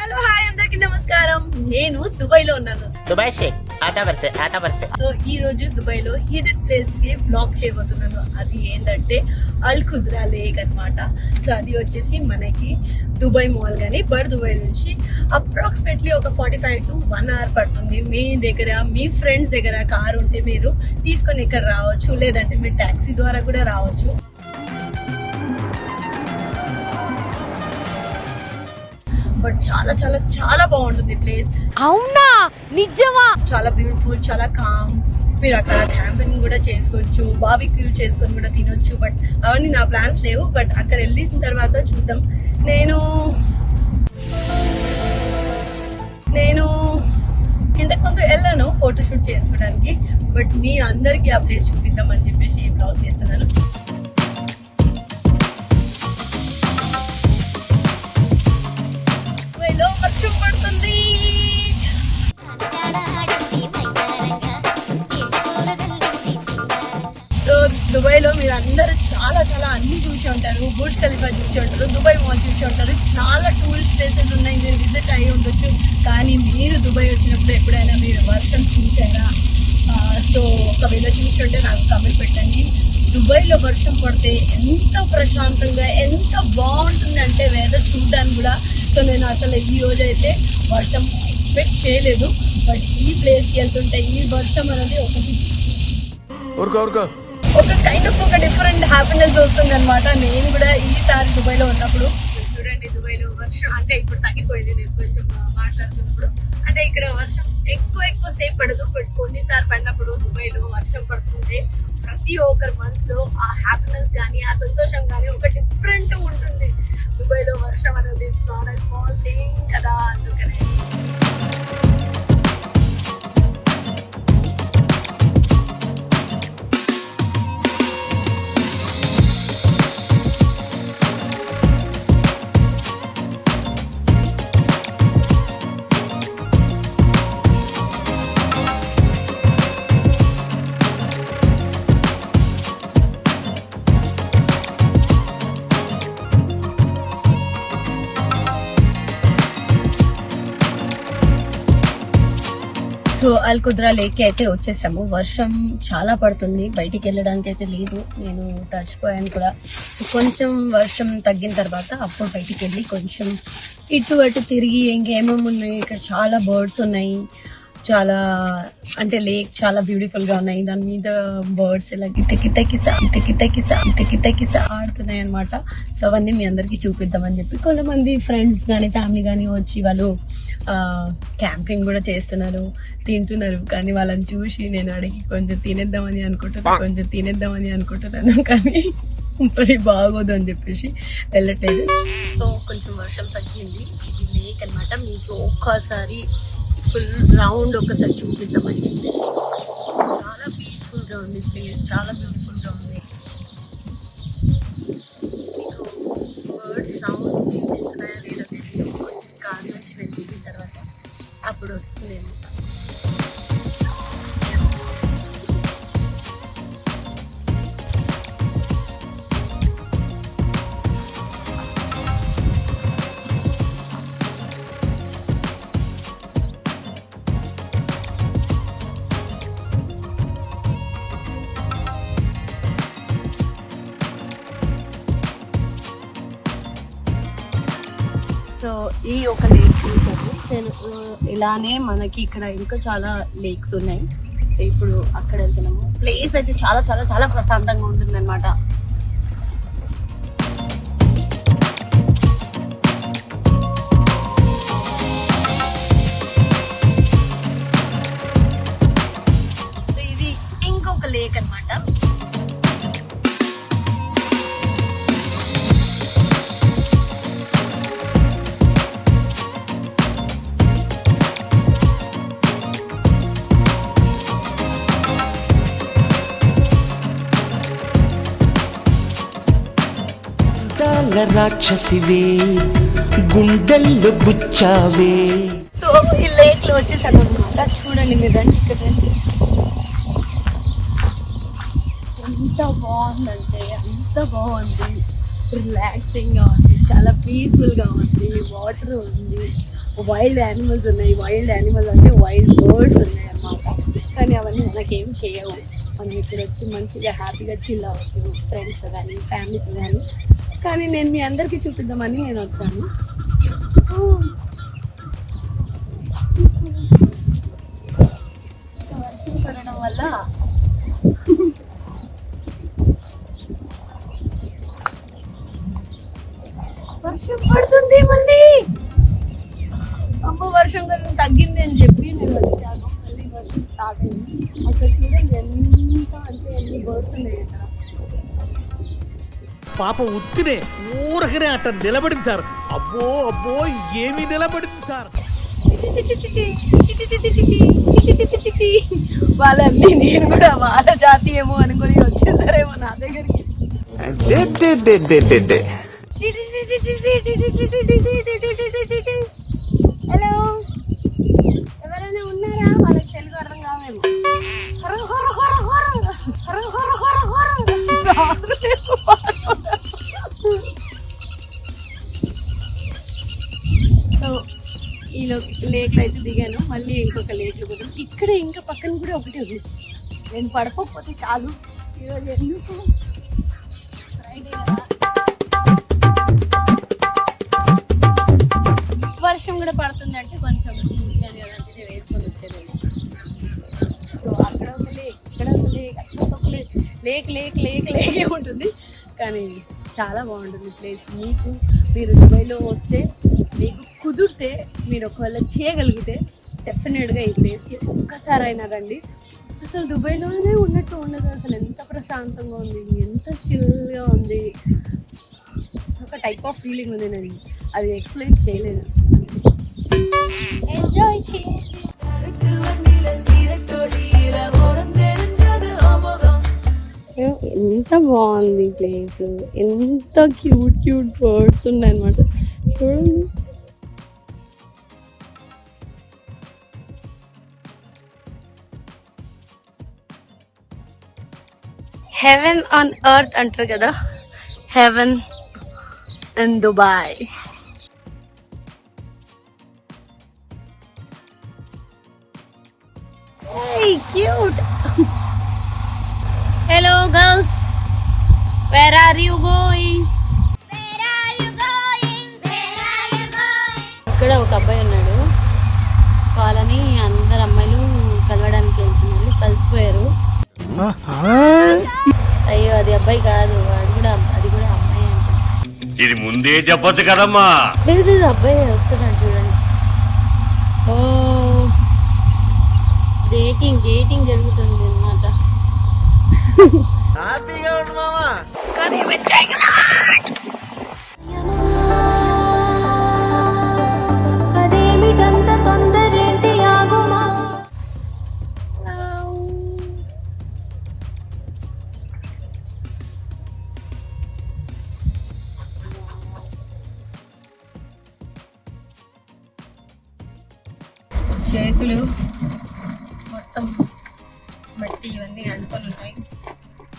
Hello hi అందరికి నమస్కారం. నేను దుబాయ్లో ఉన్నాను. దుబాయ్ షేక్. సో ఈ రోజు దుబాయ్లో హిడెన్ ప్లేస్కి బ్లాగ్ చేయబోతున్నాను. అది ఏంటంటే అల్ కుద్రా లేక్ అన్నమాట. సో అది వచ్చేసి మనకి దుబాయ్ మాల్ కానీ బడ్ దుబాయ్ నుంచి అప్రాక్సిమేట్లీ ఒక forty five to one hour పడుతుంది. మీ దగ్గర మీ ఫ్రెండ్స్ దగ్గర కార్ ఉంటే మీరు తీసుకొని ఇక్కడ రావచ్చు. లేదంటే మీరు ట్యాక్సీ ద్వారా కూడా రావచ్చు. బట్ చాలా చాలా చాలా బాగుంటుంది ప్లేస్. అవునా? నిజమా? చాలా బ్యూటిఫుల్ చాలా కామ్ మీరు అక్కడ క్యాంపింగ్ కూడా చేసుకోవచ్చు బాబిక్యూ చేసుకొని కూడా తినొచ్చు బట్ అవన్నీ నా ప్లాన్స్ లేవు. బట్ అక్కడ వెళ్ళిన తర్వాత చూద్దాం. నేను నేను ఇంతకు ముందు వెళ్ళాను ఫోటోషూట్ చేసుకోవడానికి. బట్ మీ అందరికీ ఆ ప్లేస్ చూపిద్దామని చెప్పేసి బ్లాగ్ చేస్తున్నాను. విజిట్ అయ్యి ఉండొచ్చు. కానీ మీరు దుబాయ్ వచ్చినప్పుడు ఎప్పుడైనా మీరు వర్షం చూసారా? సో ఒకవేళ చూసి ఉంటే నాకు కమెంట్ పెట్టండి. దుబాయ్లో వర్షం పడితే ఎంత ప్రశాంతంగా ఎంత బాగుంటుంది అంటే వెదర్ చూడడానికి కూడా. సో నేను అసలు ఈ రోజు అయితే వర్షం ఎక్స్పెక్ట్ చేయలేదు. బట్ ఈ ప్లేస్కి వెళ్తుంటే ఈ వర్షం అనేది ఒకటి ఒక కైండ్ ఆఫ్ ఒక డిఫరెంట్ హ్యాపీనెస్ వస్తుంది అనమాట నేను కూడా ఈసారి దుబాయ్లో ఉన్నప్పుడు. చూడండి వర్షం అంటే ఇప్పుడు తగ్గిపోయింది నేను కొంచెం మాట్లాడుతున్నప్పుడు. అంటే ఇక్కడ వర్షం ఎక్కువ ఎక్కువ సేపు పడదు బట్ కొన్నిసార్లు పడినప్పుడు ముంబైలో వర్షం పడుతుంటే ప్రతి ఒక్కరి మనసులో ఆ హ్యాపీనెస్ కానీ ఆ సంతోషం కానీ ఒక డిఫరెంట్ ఉంటుంది. ముంబైలో వర్షం అనేది స్మాల్ స్మాల్ థింగ్ కదా అందుకనే సో అల్ లేక్ అయితే వచ్చేసాము. వర్షం చాలా పడుతుంది. బయటికి వెళ్ళడానికి అయితే లేదు. నేను తడిచిపోయాను కూడా. సో కొంచెం వర్షం తగ్గిన తర్వాత అప్పుడు బయటికి వెళ్ళి కొంచెం ఇటు అటు తిరిగి ఇంకేమేమి ఉన్నాయి? ఇక్కడ చాలా బర్డ్స్ ఉన్నాయి. చాలా అంటే లేక్ చాలా బ్యూటిఫుల్గా ఉన్నాయి. దాని మీద బర్డ్స్ ఇలా గిత గిత గిత గిత గిత గిత గిత గిత గిత ఆడుతున్నాయి అనమాట సో అవన్నీ మీ అందరికి చూపిద్దామని చెప్పి కొంతమంది ఫ్రెండ్స్ కానీ ఫ్యామిలీ కానీ వచ్చి వాళ్ళు క్యాంపింగ్ కూడా చేస్తున్నారు తింటున్నారు. కానీ వాళ్ళని చూసి నేను అడిగి కొంచెం తినేద్దామని అనుకుంటున్నాను కొంచెం తినేద్దామని అనుకుంటున్నాను. కానీ మరి బాగోదు అని చెప్పేసి వెళ్ళట్లేదు. సో కొంచెం వర్షం తగ్గింది. ఇది లేక్ అనమాట మీకు ఒక్కసారి ఫుల్ రౌండ్ ఒకసారి చూపిద్దామని చెప్పేసి చాలా పీస్ఫుల్గా ఉంది ప్లేస్ చాలా బ్యూటిఫుల్గా ఈ ఒక లేక్ చూసాము నేను, ఇలానే మనకి ఇక్కడ ఇంకా చాలా లేక్స్ ఉన్నాయి. సో ఇప్పుడు అక్కడ వెళ్తున్నాము. ప్లేస్ అయితే చాలా చాలా చాలా ప్రశాంతంగా ఉంటుంది రాక్షసివే గుండెల్లో గుచ్చావే ఈ లేక్లో వచ్చేసాను చూడండి మీరు రండి ఇక్కడ ఎంత బాగుందంటే అంత బాగుంది. రిలాక్సింగ్గా ఉంది చాలా పీస్ఫుల్గా ఉంది వాటర్ ఉంది. వైల్డ్ యానిమల్స్ ఉన్నాయి వైల్డ్ యానిమల్స్ అంటే వైల్డ్ బర్డ్స్ ఉన్నాయి అన్నమాట కానీ అవన్నీ మనకేం చేయవు. మనం ఇక్కడ వచ్చి మంచిగా హ్యాపీగా చిల్ అవ్వచ్చు ఫ్రెండ్స్ కానీ ఫ్యామిలీతో కానీ కానీ నేను మీ అందరికీ చూపిద్దామని నేను వచ్చాను. వల్ల వర్షం పడుతుంది మళ్ళీ. అమ్మ వర్షం కొంచెం తగ్గింది అని చెప్పి నేను వచ్చాను. వర్షం స్టార్ట్ అయింది అక్కడ చూడండి ఎంత అంటే ఎన్ని బర్డ్స్ ఉన్నాయి ఇక్కడ పాప ఉత్తినే ఊరకనే అట్ట నిలబడింది సార్. అబ్బో అబ్బో ఏమి నిలబడింది సార్. వాళ్ళన్నీ నేను కూడా వాళ్ళ జాతి ఏమో అనుకుని వచ్చేసారేమో నా దగ్గరికి. ఈ లేక్లో అయితే దిగాను. మళ్ళీ ఇంకొక లేక్లో కూడా ఇక్కడ ఇంకా పక్కన కూడా ఒకటి ఉంది. నేను పడకపోతే చాలు. ఈరోజు ఎందుకు? వర్షం కూడా పడుతుందంటే కొంచెం అలాంటిది వేసుకొని వచ్చేదేమో సో అక్కడ ఒక లేక్ ఇక్కడ ఒక లేక్ అక్కడ ఒక లేక్ లేక్ లేక్ లేక్ లేకే ఉంటుంది. కానీ చాలా బాగుంటుంది ప్లేస్. మీకు మీరు దుబాయ్లో వస్తే కుదిరితే మీరు ఒకవేళ చేయగలిగితే డెఫినెట్గా ఈ ప్లేస్కి ఒక్కసారైనా రండి. అసలు దుబాయ్లోనే ఉన్నట్టు ఉండదు అసలు ఎంత ప్రశాంతంగా ఉంది ఎంత చిల్గా ఉంది. ఒక టైప్ ఆఫ్ ఫీలింగ్ ఉంది నేను. అది ఎక్స్ప్లెయిన్ చేయలేదు ఎంజాయ్ చేయండి. ఎంత బాగుంది ప్లేస్ ఎంత క్యూట్ క్యూట్ బర్డ్స్ ఉన్నాయన్నమాట. చూడండి. హెవెన్ ఆన్ ఎర్త్ అంటారు కదా. Heaven in Dubai. Hey, cute. Hello, girls. Where are you going? ఇక్కడ ఒక అబ్బాయి ఉన్నాడు. వాళ్ళని అందరు అమ్మాయిలు కలవడానికి వెళ్తున్నారు. కలిసిపోయారు. అయ్యో అది అబ్బాయి కాదు వాడు కూడా అది కూడా అమ్మాయి అంట. ఇది ముందే చెప్పొచ్చు కదమ్మా. లేదు లేదు అబ్బాయి వస్తున్నాడు చూడండి. ఓ డేటింగ్ డేటింగ్ జరుగుతుంది అన్నమాట. హ్యాపీగా ఉండు మామా. అదేమిటంత చేతులు మొత్తం మట్టి ఇవన్నీ అంటుకొని ఉన్నాయి.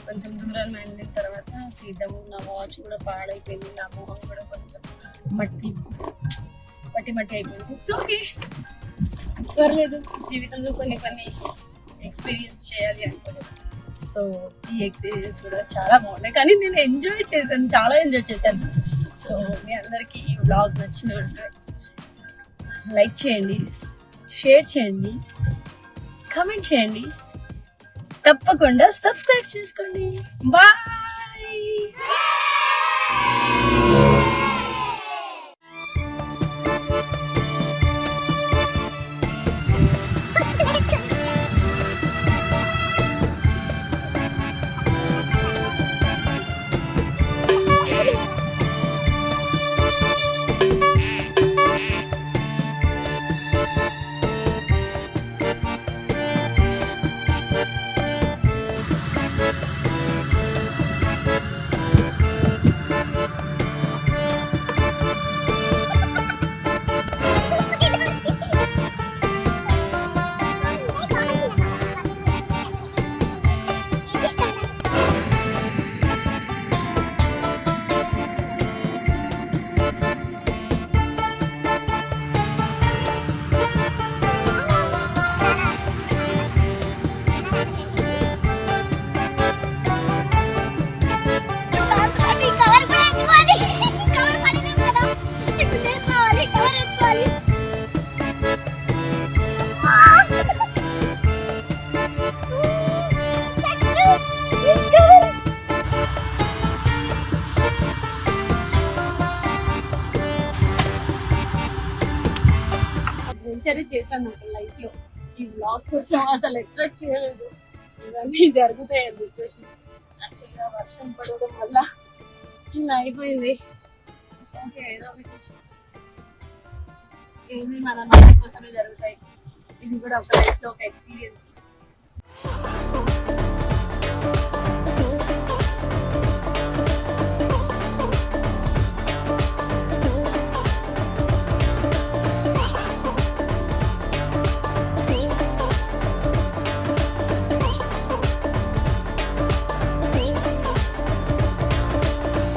కొంచెం దూరం వెళ్ళిన తర్వాత తీద్దాము నా వాచ్ కూడా పాడైపోయింది. నా మొహం కూడా కొంచెం మట్టి మట్టి మట్టి అయిపోయింది. ఇట్స్ ఓకే పర్లేదు. జీవితంలో కొన్ని కొన్ని ఎక్స్పీరియన్స్ చేయాలి అనుకోలేదు సో ఈ ఎక్స్పీరియన్స్ కూడా చాలా బాగున్నాయి. కానీ నేను ఎంజాయ్ చేశాను. చాలా ఎంజాయ్ చేశాను. సో మీ అందరికీ ఈ వ్లాగ్ నచ్చినట్టు లైక్ చేయండి. షేర్ చేయండి కమెంట్ చేయండి. తప్పకుండా సబ్స్క్రైబ్ చేసుకోండి. బాయ్ అడ్వెంచర్ చేశాను నాకు లైఫ్లో. ఈ బ్లాగ్ కోసం అసలు ఎక్స్పెక్ట్ చేయలేదు. ఇవన్నీ జరుగుతాయి అని చెప్పేసి. యాక్చువల్గా వర్షం పడడం వల్ల ఇలా అయిపోయింది. ఓకే ఏదో ఒకటి. మన మంచి కోసమే జరుగుతాయి. ఇది కూడా ఒక లైఫ్లో ఒక ఎక్స్పీరియన్స్